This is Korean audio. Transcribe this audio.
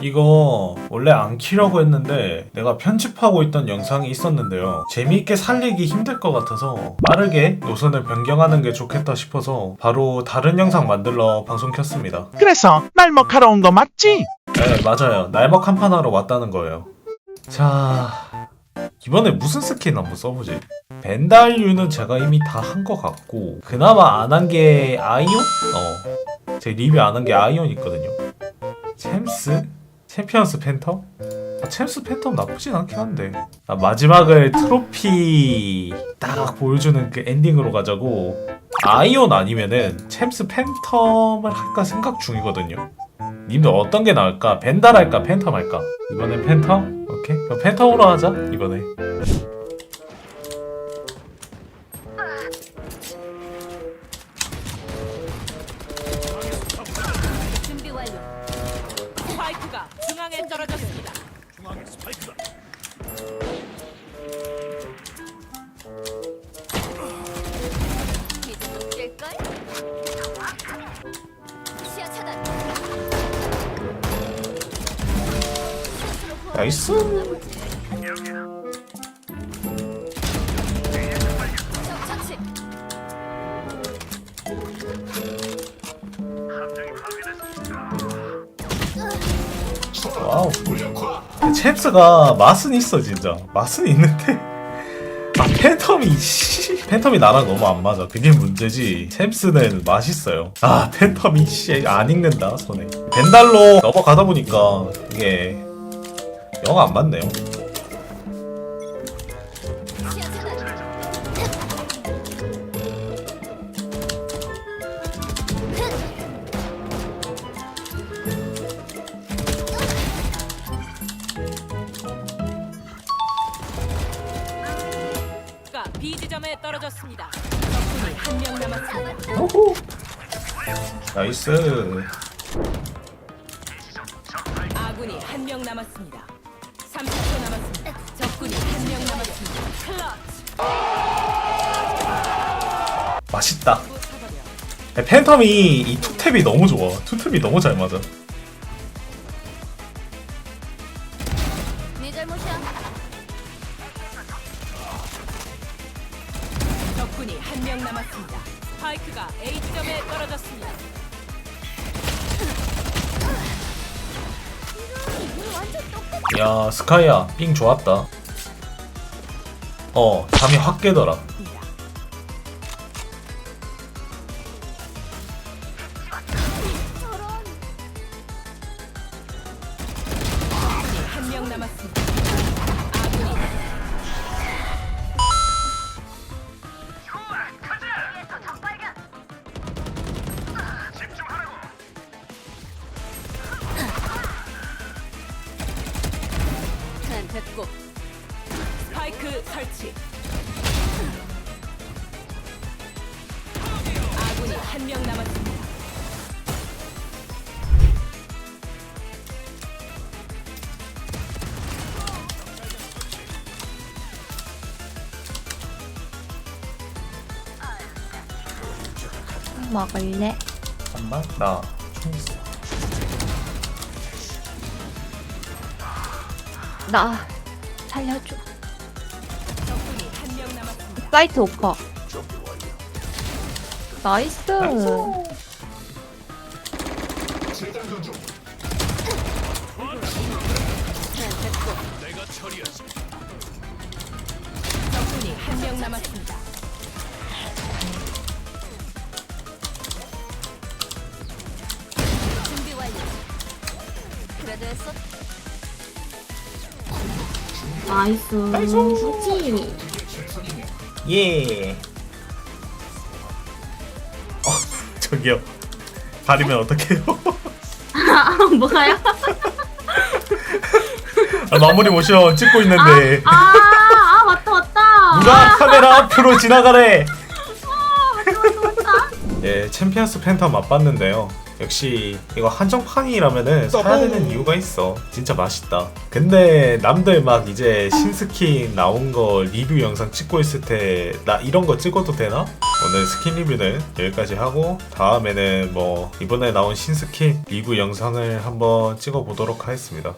이거 원래 안 키려고 했는데 내가 편집하고 있던 영상이 있었는데요. 재미있게 살리기 힘들 것 같아서 빠르게 노선을 변경하는 게 좋겠다 싶어서 바로 다른 영상 만들러 방송 켰습니다. 그래서 날먹하러 온 거 맞지? 네, 맞아요. 날먹 한판 하러 왔다는 거예요. 자, 이번에 무슨 스킨 한번 써보지? 벤달류는 제가 이미 다 한 것 같고, 그나마 안 한 게 아이온? 어. 제 리뷰 안 한 게 아이온 있거든요. 챔스? 챔피언스 팬텀? 아, 챔스 팬텀 나쁘진 않긴 한데. 아, 마지막을 트로피 딱 보여주는 그 엔딩으로 가자고. 아이온 아니면은 챔스 팬텀을 할까 생각 중이거든요. 님들 어떤 게 나을까? 벤달 할까? 팬텀 할까? 이번엔 팬텀? 오케이. 그럼 팬텀으로 하자. 이번에. 나이스. 와우. 챔스가 맛은 있어 진짜. 맛은 있는데. 아 팬텀이 씨. 팬텀이 나랑 너무 안 맞아. 그게 문제지. 챔스는 맛있어요. 아 팬텀이 씨안 익는다 손에. 벤달로 넘어가다 보니까 이게 영안 맞네요. 시야 차단. 가 B 지점에 떨어졌습니다. 적군이 한 명 남았습니다. 오호. 나이스. 아군이 한 명 남았습니다. 30초 남았습니다. 적군이 한 명 남았습니다. 클러치. 맛있다. 또 사버려. 팬텀이 이 투탭이 너무 좋아. 투탭이 너무 잘 맞아. 네 잘못이야. 적군이 한 명 남았습니다. 스파이크가 A 지점에 떨어졌습니다. 야 스카이야 삥 좋았다. 어 잠이 확 깨더라. 한 명 남았습니다. 스파이크 설치. 아군이 한 명 남았습니다. 먹을래? 잠깐만 나총 있어. 나 살려줘. 사이트 오퍼. 나이스. 적군이 한 명 남았습니다. 준비 완료. 그래도 했어. 나이스. 수지. 예. 어 저기요. 가리면 어떡해요? 아, 뭐가요? 아, 마무리 모션 찍고 있는데 아, 아, 맞다, 맞다. 누가 카메라 앞으로 지나가래. 맞다, 맞다, 맞다. 예, 챔피언스 팬텀 맛봤는데요. 역시 이거 한정판이라면은 사야 되는 이유가 있어. 진짜 맛있다. 근데 남들 막 이제 신스킨 나온 거 리뷰 영상 찍고 있을 때 나 이런 거 찍어도 되나? 오늘 스킨 리뷰는 여기까지 하고 다음에는 뭐 이번에 나온 신스킨 리뷰 영상을 한번 찍어 보도록 하겠습니다.